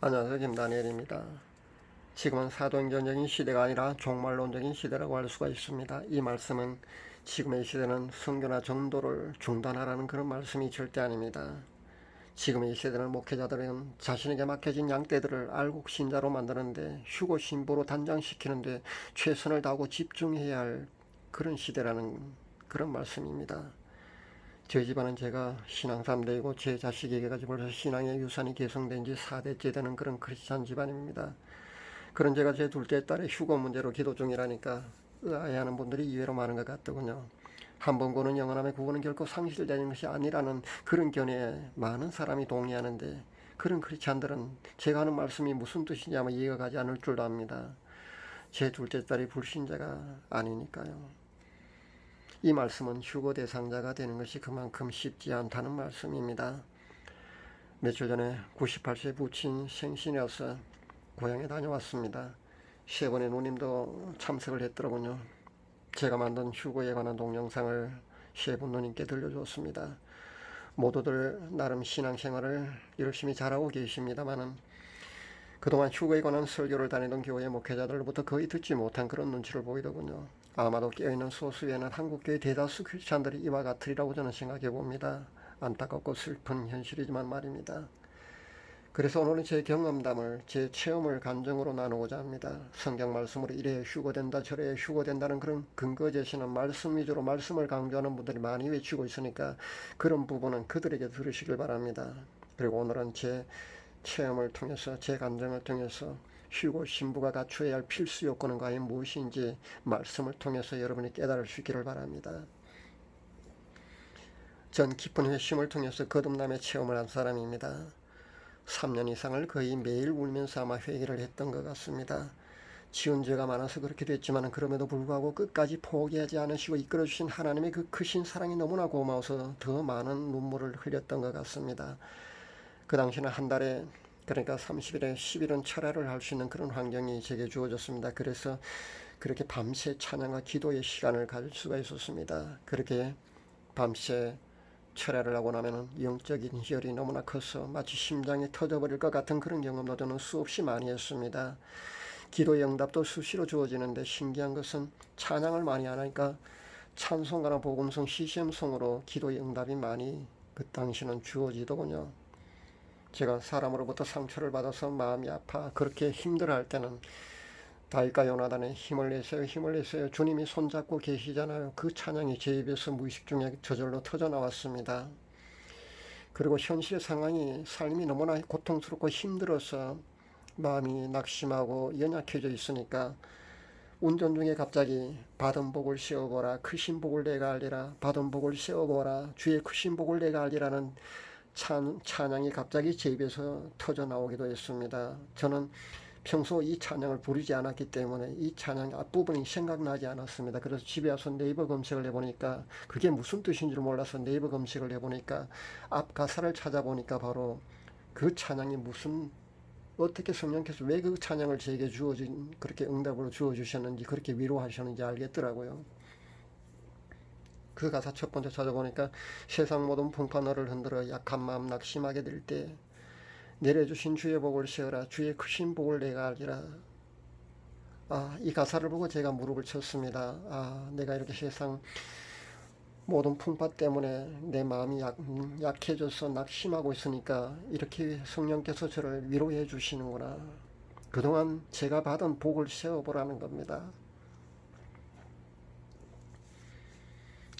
안녕하세요. 김다니엘입니다. 지금은 사도행전적인 시대가 아니라 종말론적인 시대라고 할 수가 있습니다. 이 말씀은 지금의 시대는 성교나 전도를 중단하라는 그런 말씀이 절대 아닙니다. 지금의 시대는 목회자들은 자신에게 맡겨진 양떼들을 알곡 신자로 만드는데 휴고 신부로 단장시키는데 최선을 다하고 집중해야 할 그런 시대라는 그런 말씀입니다. 저희 집안은 제가 신앙 3대이고 제 자식에게 가지고 벌써 신앙의 유산이 계승된 지 4대째 되는 그런 크리스찬 집안입니다. 그런 제가 제 둘째 딸의 휴거 문제로 기도 중이라니까 의아해하는 분들이 이외로 많은 것 같더군요. 한 번 고는 영원함의 구원은 결코 상실되는 것이 아니라는 그런 견해에 많은 사람이 동의하는데 그런 크리스찬들은 제가 하는 말씀이 무슨 뜻인지 아마 이해가 가지 않을 줄도 압니다. 제 둘째 딸이 불신자가 아니니까요. 이 말씀은 휴거 대상자가 되는 것이 그만큼 쉽지 않다는 말씀입니다. 며칠 전에 98세 부친 생신이어서 고향에 다녀왔습니다. 세 번의 누님도 참석을 했더라고요. 제가 만든 휴거에 관한 동영상을 세 분 누님께 들려줬습니다. 모두들 나름 신앙생활을 열심히 잘하고 계십니다만은 그동안 휴거에 관한 설교를 다니던 교회 목회자들로부터 거의 듣지 못한 그런 눈치를 보이더군요. 아마도 깨어있는 소수에는 한국교회 대다수 크리스찬들이 이와 같으리라고 저는 생각해 봅니다. 안타깝고 슬픈 현실이지만 말입니다. 그래서 오늘은 제 경험담을 제 체험을 간증으로 나누고자 합니다. 성경 말씀으로 이래 휴거된다 저래 휴거된다는 그런 근거 제시는 말씀 위주로 말씀을 강조하는 분들이 많이 외치고 있으니까 그런 부분은 그들에게 들으시길 바랍니다. 그리고 오늘은 제 체험을 통해서 제 감정을 통해서 휴고 신부가 갖춰야 할 필수 요건은 과연 무엇인지 말씀을 통해서 여러분이 깨달을 수 있기를 바랍니다. 전 깊은 회심을 통해서 거듭남의 체험을 한 사람입니다. 3년 이상을 거의 매일 울면서 아마 회개를 했던 것 같습니다. 지은 죄가 많아서 그렇게 됐지만 그럼에도 불구하고 끝까지 포기하지 않으시고 이끌어주신 하나님의 그 크신 사랑이 너무나 고마워서 더 많은 눈물을 흘렸던 것 같습니다. 그 당시는 한 달에 그러니까 30일에 10일은 철야를 할 수 있는 그런 환경이 제게 주어졌습니다. 그래서 그렇게 밤새 찬양과 기도의 시간을 가질 수가 있었습니다. 그렇게 밤새 철야를 하고 나면은 영적인 희열이 너무나 커서 마치 심장이 터져버릴 것 같은 그런 경험도 저는 수없이 많이 했습니다. 기도의 응답도 수시로 주어지는데 신기한 것은 찬양을 많이 하니까 찬송가나 복음성 시시음성으로 기도의 응답이 많이 그 당시는 주어지더군요. 제가 사람으로부터 상처를 받아서 마음이 아파 그렇게 힘들어할 때는 다윗과 요나단의 힘을 내세요 힘을 내세요 주님이 손잡고 계시잖아요. 그 찬양이 제 입에서 무의식 중에 저절로 터져 나왔습니다. 그리고 현실의 상황이 삶이 너무나 고통스럽고 힘들어서 마음이 낙심하고 연약해져 있으니까 운전 중에 갑자기 받은 복을 세워보라 크신 복을 내가 알리라 받은 복을 세워보라 주의 크신 복을 내가 알리라는 찬, 찬양이 갑자기 제 입에서 터져 나오기도 했습니다. 저는 평소 이 찬양을 부르지 않았기 때문에 이 찬양 앞부분이 생각나지 않았습니다. 그래서 집에 와서 네이버 검색을 해보니까 그게 무슨 뜻인 줄 몰라서 네이버 검색을 해보니까 앞 가사를 찾아보니까 바로 그 찬양이 무슨 어떻게 성령께서 왜 그 찬양을 제게 주어진 그렇게 응답으로 주어 주셨는지 그렇게 위로하셨는지 알겠더라고요. 그 가사 첫 번째 찾아보니까 세상 모든 풍파너를 흔들어 약한 마음 낙심하게 될 때 내려주신 주의 복을 세어라 주의 크신 복을 내가 알리라 아, 이 가사를 보고 제가 무릎을 쳤습니다. 아, 내가 이렇게 세상 모든 풍파 때문에 내 마음이 약, 약해져서 낙심하고 있으니까 이렇게 성령께서 저를 위로해 주시는구나. 그동안 제가 받은 복을 세워보라는 겁니다.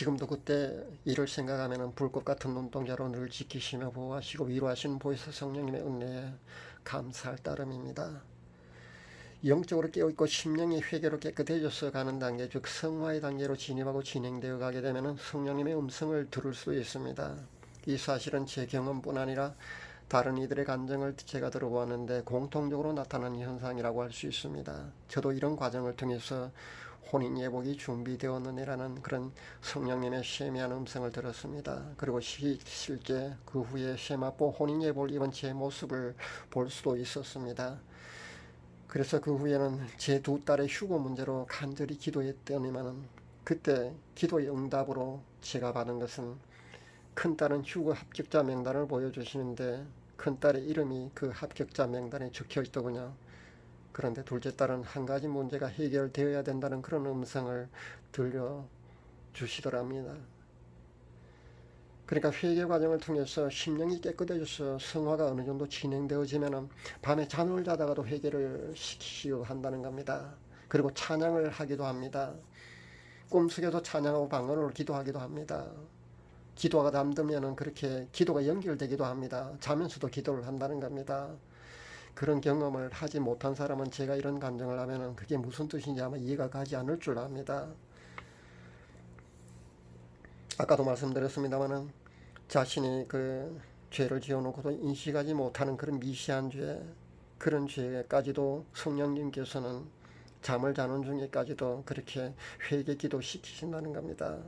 지금도 그때 일을 생각하면 불꽃 같은 눈동자로 늘 지키시며 보호하시고 위로하시는 보혜사 성령님의 은혜에 감사할 따름입니다. 영적으로 깨어있고 심령이 회개로 깨끗해져서 가는 단계, 즉 성화의 단계로 진입하고 진행되어 가게 되면 성령님의 음성을 들을 수 있습니다. 이 사실은 제 경험뿐 아니라 다른 이들의 간증을 제가 들어보았는데 공통적으로 나타나는 현상이라고 할 수 있습니다. 저도 이런 과정을 통해서 혼인 예복이 준비되었느니라는 그런 성령님의 세미한 음성을 들었습니다. 그리고 시, 실제 그 후에 세마포 혼인 예복을 입은 제 모습을 볼 수도 있었습니다. 그래서 그 후에는 제 두 딸의 휴고 문제로 간절히 기도했더니만은 그때 기도의 응답으로 제가 받은 것은 큰 딸은 휴고 합격자 명단을 보여주시는데 큰 딸의 이름이 그 합격자 명단에 적혀 있더군요. 그런데 둘째 딸은 한 가지 문제가 해결되어야 된다는 그런 음성을 들려 주시더랍니다. 그러니까 회개 과정을 통해서 심령이 깨끗해져서 성화가 어느 정도 진행되어지면 밤에 잠을 자다가도 회개를 시키려 한다는 겁니다. 그리고 찬양을 하기도 합니다. 꿈속에서 찬양하고 방언으로 기도하기도 합니다. 기도가 잠들면 그렇게 기도가 연결되기도 합니다. 자면서도 기도를 한다는 겁니다. 그런 경험을 하지 못한 사람은 제가 이런 감정을 하면 그게 무슨 뜻인지 아마 이해가 가지 않을 줄 압니다. 아까도 말씀드렸습니다마는 자신이 그 죄를 지어놓고도 인식하지 못하는 그런 미시한 죄, 그런 죄까지도 성령님께서는 잠을 자는 중에까지도 그렇게 회개 기도 시키신다는 겁니다.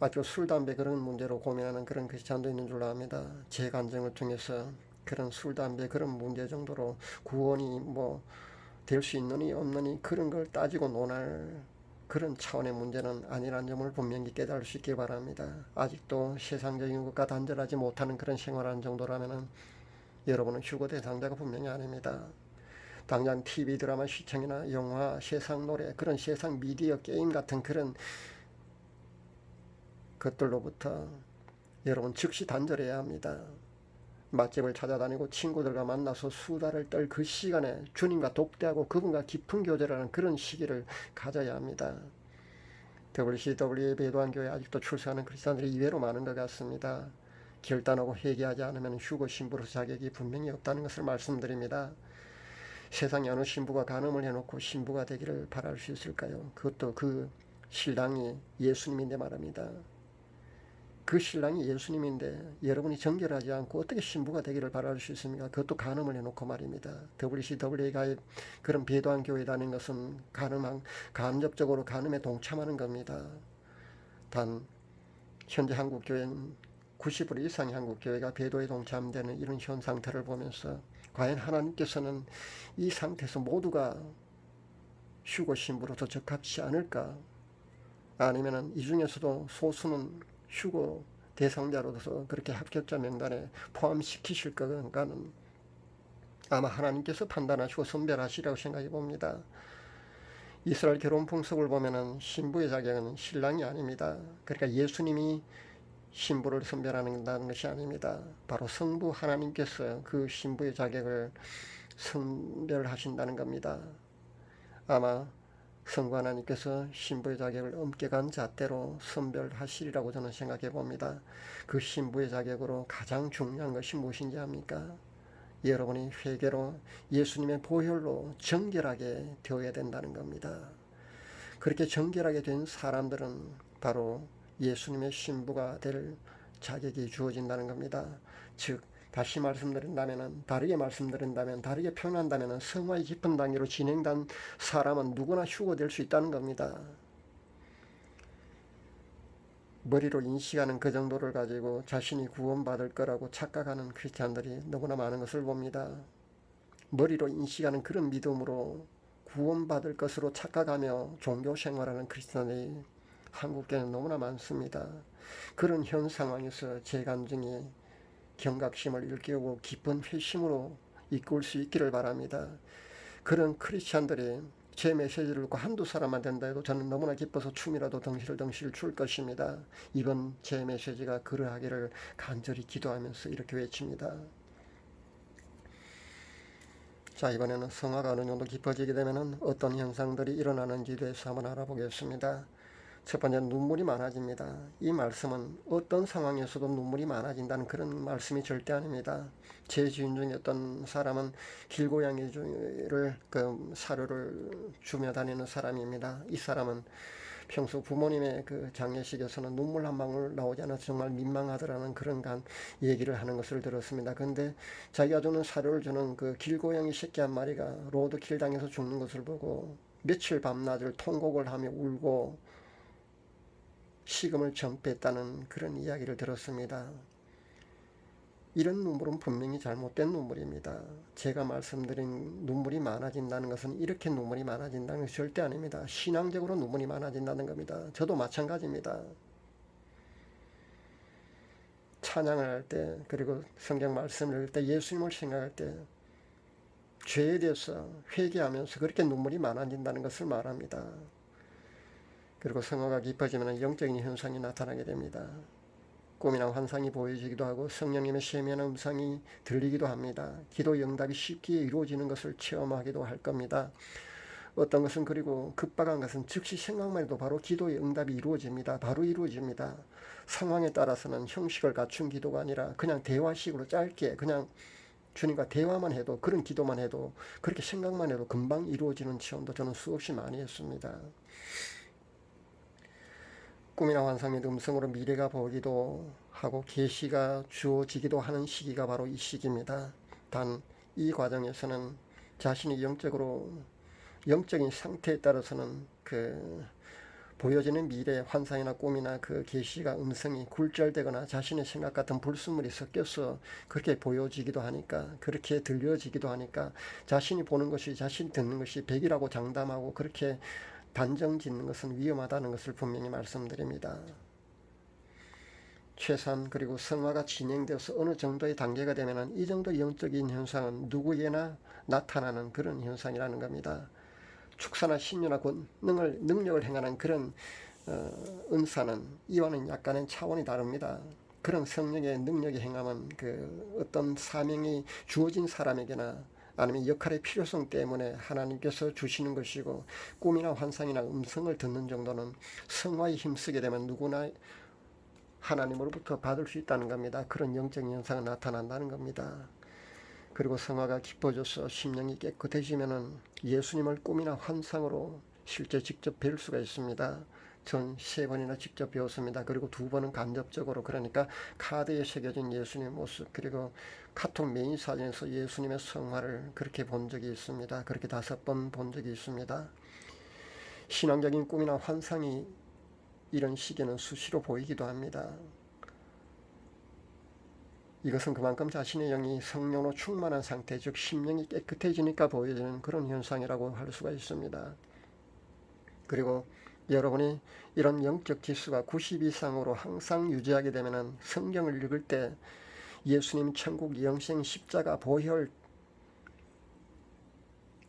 아주 술, 담배 그런 문제로 고민하는 그런 크리스찬도 있는 줄로 압니다. 제 간증을 통해서 그런 술, 담배 그런 문제 정도로 구원이 뭐 될 수 있느니 없느니 그런 걸 따지고 논할 그런 차원의 문제는 아니라는 점을 분명히 깨달을 수 있길 바랍니다. 아직도 세상적인 것과 단절하지 못하는 그런 생활하는 정도라면은 여러분은 휴거 대상자가 분명히 아닙니다. 당장 TV 드라마 시청이나 영화, 세상 노래, 그런 세상 미디어 게임 같은 그런 것들로부터 여러분 즉시 단절해야 합니다. 맛집을 찾아다니고 친구들과 만나서 수다를 떨 그 시간에 주님과 독대하고 그분과 깊은 교제라는 그런 시기를 가져야 합니다. WCW의 배도한 교회 아직도 출세하는 크리스찬들이 이외로 많은 것 같습니다. 결단하고 회개하지 않으면 휴거 신부로서 자격이 분명히 없다는 것을 말씀드립니다. 세상에 어느 신부가 간음을 해놓고 신부가 되기를 바랄 수 있을까요? 그것도 그 신랑이 예수님인데 말합니다. 그 신랑이 예수님인데 여러분이 정결하지 않고 어떻게 신부가 되기를 바랄 수 있습니까? 그것도 간음을 해놓고 말입니다. WCWA 가입 그런 배도한 교회 다닌 것은 간음한 간접적으로 간음에 동참하는 겁니다. 단 현재 한국 교회는 90% 이상의 한국 교회가 배도에 동참되는 이런 현 상태를 보면서 과연 하나님께서는 이 상태에서 모두가 휴고 신부로서 적합치 않을까? 아니면은 이 중에서도 소수는 휴고 대상자로서 그렇게 합격자 명단에 포함시키실 건가는 아마 하나님께서 판단하시고 선별하시라고 생각해 봅니다. 이스라엘 결혼 풍속을 보면은 신부의 자격은 신랑이 아닙니다. 그러니까 예수님이 신부를 선별하는 것이 아닙니다. 바로 성부 하나님께서 그 신부의 자격을 선별하신다는 겁니다. 아마 성부 하나님께서 신부의 자격을 엄격한 잣대로 선별하시리라고 저는 생각해 봅니다. 그 신부의 자격으로 가장 중요한 것이 무엇인지 압니까? 여러분이 회개로 예수님의 보혈로 정결하게 되어야 된다는 겁니다. 그렇게 정결하게 된 사람들은 바로 예수님의 신부가 될 자격이 주어진다는 겁니다. 즉 다시 말씀드린다면 다르게 말씀드린다면 다르게 표현한다면 성화의 깊은 단계로 진행된 사람은 누구나 휴고될 수 있다는 겁니다. 머리로 인식하는 그 정도를 가지고 자신이 구원받을 거라고 착각하는 크리스찬들이 너무나 많은 것을 봅니다. 머리로 인식하는 그런 믿음으로 구원받을 것으로 착각하며 종교 생활하는 크리스찬이 한국에는 너무나 많습니다. 그런 현 상황에서 제 감정이 경각심을 일깨우고 깊은 회심으로 이끌 수 있기를 바랍니다. 그런 크리스찬들이 제 메시지를 듣고 한두 사람만 된다 해도 저는 너무나 기뻐서 춤이라도 덩실 덩실 출 것입니다. 이번 제 메시지가 그러하기를 간절히 기도하면서 이렇게 외칩니다. 자 이번에는 성화가 어느 정도 깊어지게 되면 어떤 현상들이 일어나는지에 대해서 한번 알아보겠습니다. 첫 번째 눈물이 많아집니다. 이 말씀은 어떤 상황에서도 눈물이 많아진다는 그런 말씀이 절대 아닙니다. 제 지인 중에 어떤 사람은 길고양이를 그 사료를 주며 다니는 사람입니다. 이 사람은 평소 부모님의 그 장례식에서는 눈물 한 방울 나오지 않아서 정말 민망하더라는 그런 간 얘기를 하는 것을 들었습니다. 근데 자기가 주는 사료를 주는 그 길고양이 새끼 한 마리가 로드킬 당해서 죽는 것을 보고 며칠 밤낮을 통곡을 하며 울고 시금을 전폐했다는 그런 이야기를 들었습니다. 이런 눈물은 분명히 잘못된 눈물입니다. 제가 말씀드린 눈물이 많아진다는 것은 이렇게 눈물이 많아진다는 것이 절대 아닙니다. 신앙적으로 눈물이 많아진다는 겁니다. 저도 마찬가지입니다. 찬양을 할 때 그리고 성경 말씀을 읽을 때 예수님을 생각할 때 죄에 대해서 회개하면서 그렇게 눈물이 많아진다는 것을 말합니다. 그리고 성화가 깊어지면 영적인 현상이 나타나게 됩니다. 꿈이나 환상이 보여지기도 하고 성령님의 세미한 음성이 들리기도 합니다. 기도 응답이 쉽게 이루어지는 것을 체험하기도 할 겁니다. 어떤 것은 그리고 급박한 것은 즉시 생각만 해도 바로 기도의 응답이 이루어집니다. 바로 이루어집니다. 상황에 따라서는 형식을 갖춘 기도가 아니라 그냥 대화식으로 짧게 그냥 주님과 대화만 해도 그런 기도만 해도 그렇게 생각만 해도 금방 이루어지는 체험도 저는 수없이 많이 했습니다. 꿈이나 환상의 음성으로 미래가 보기도 하고 계시가 주어지기도 하는 시기가 바로 이 시기입니다. 단 이 과정에서는 자신이 영적으로 영적인 상태에 따라서는 그 보여지는 미래 환상이나 꿈이나 그 계시가 음성이 굴절되거나 자신의 생각 같은 불순물이 섞여서 그렇게 보여지기도 하니까 그렇게 들려지기도 하니까 자신이 보는 것이 자신이 듣는 것이 백이라고 장담하고 그렇게 단정 짓는 것은 위험하다는 것을 분명히 말씀드립니다. 최소한 그리고 성화가 진행되어서 어느 정도의 단계가 되면 이 정도 영적인 현상은 누구에나 나타나는 그런 현상이라는 겁니다. 축사나 신유나 권능을 능력을 행하는 그런 어, 은사는 이와는 약간의 차원이 다릅니다. 그런 성령의 능력이 행하면 그 어떤 사명이 주어진 사람에게나 아니면 역할의 필요성 때문에 하나님께서 주시는 것이고 꿈이나 환상이나 음성을 듣는 정도는 성화에 힘쓰게 되면 누구나 하나님으로부터 받을 수 있다는 겁니다. 그런 영적인 현상이 나타난다는 겁니다. 그리고 성화가 깊어져서 심령이 깨끗해지면은 예수님을 꿈이나 환상으로 실제 직접 뵐 수가 있습니다. 전 세 번이나 직접 배웠습니다. 그리고 두 번은 간접적으로 그러니까 카드에 새겨진 예수님 모습 그리고 카톡 메인 사진에서 예수님의 성화를 그렇게 본 적이 있습니다. 그렇게 다섯 번 본 적이 있습니다. 신앙적인 꿈이나 환상이 이런 시기는 수시로 보이기도 합니다. 이것은 그만큼 자신의 영이 성령으로 충만한 상태, 즉 심령이 깨끗해지니까 보여지는 그런 현상이라고 할 수가 있습니다. 그리고 여러분이 이런 영적 지수가 90 이상으로 항상 유지하게 되면 성경을 읽을 때 예수님 천국 영생 십자가 보혈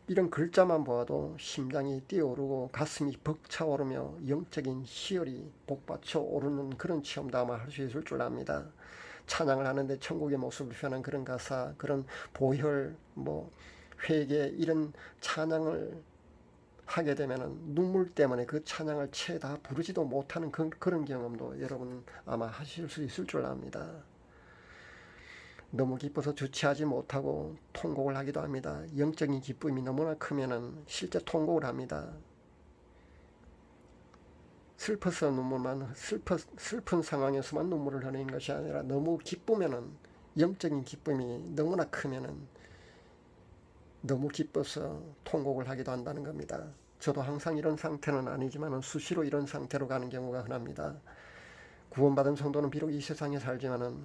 이런 글자만 보아도 심장이 뛰어오르고 가슴이 벅차오르며 영적인 희열이 복받쳐 오르는 그런 체험도 아마 할 수 있을 줄 압니다. 찬양을 하는데 천국의 모습을 표현한 그런 가사, 그런 보혈, 뭐 회개 이런 찬양을 하게 되면은 눈물 때문에 그 찬양을 채 다 부르지도 못하는 그, 그런 경험도 여러분 아마 하실 수 있을 줄 압니다. 너무 기뻐서 주체하지 못하고 통곡을 하기도 합니다. 영적인 기쁨이 너무나 크면은 실제 통곡을 합니다. 슬퍼서 눈물만 슬퍼 슬픈 상황에서만 눈물을 흘리는 것이 아니라 너무 기쁘면은 영적인 기쁨이 너무나 크면은 너무 기뻐서 통곡을 하기도 한다는 겁니다. 저도 항상 이런 상태는 아니지만 수시로 이런 상태로 가는 경우가 흔합니다. 구원받은 성도는 비록 이 세상에 살지만은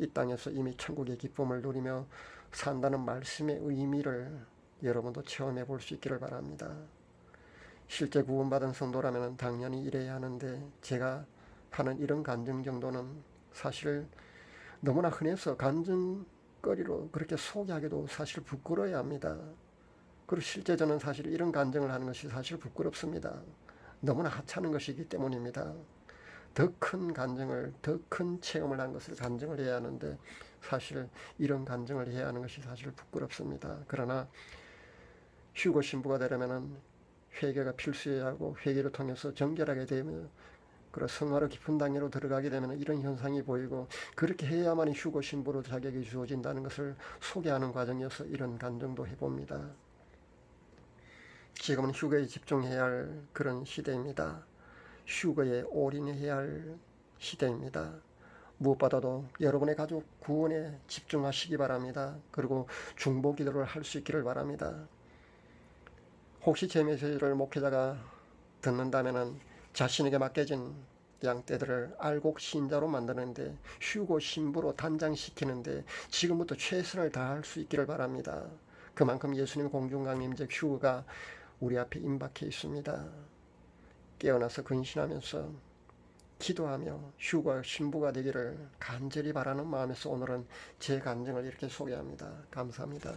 이 땅에서 이미 천국의 기쁨을 누리며 산다는 말씀의 의미를 여러분도 체험해 볼 수 있기를 바랍니다. 실제 구원받은 성도라면 당연히 이래야 하는데 제가 하는 이런 간증 정도는 사실 너무나 흔해서 간증 거리로 그렇게 소개하기도 사실 부끄러워야 합니다. 그리고 실제 저는 사실 이런 간증을 하는 것이 사실 부끄럽습니다. 너무나 하찮은 것이기 때문입니다. 더 큰 간증을 더 큰 체험을 한 것을 간증을 해야 하는데 사실 이런 간증을 해야 하는 것이 사실 부끄럽습니다. 그러나 휴고 신부가 되려면은 회개가 필수해야 하고 회개를 통해서 정결하게 되면 그런 성화로 깊은 단계로 들어가게 되면 이런 현상이 보이고 그렇게 해야만 휴고 신부로 자격이 주어진다는 것을 소개하는 과정이어서 이런 간증도 해봅니다. 지금은 휴거에 집중해야 할 그런 시대입니다. 휴거에 올인해야 할 시대입니다. 무엇보다도 여러분의 가족 구원에 집중하시기 바랍니다. 그리고 중보 기도를 할 수 있기를 바랍니다. 혹시 제 메시지를 목회자가 듣는다면 자신에게 맡겨진 양떼들을 알곡 신자로 만드는데 휴고 신부로 단장시키는데 지금부터 최선을 다할 수 있기를 바랍니다. 그만큼 예수님 공중강림제 휴거가 우리 앞에 임박해 있습니다. 깨어나서 근신하면서 기도하며 휴가 신부가 되기를 간절히 바라는 마음에서 오늘은 제 간증을 이렇게 소개합니다. 감사합니다.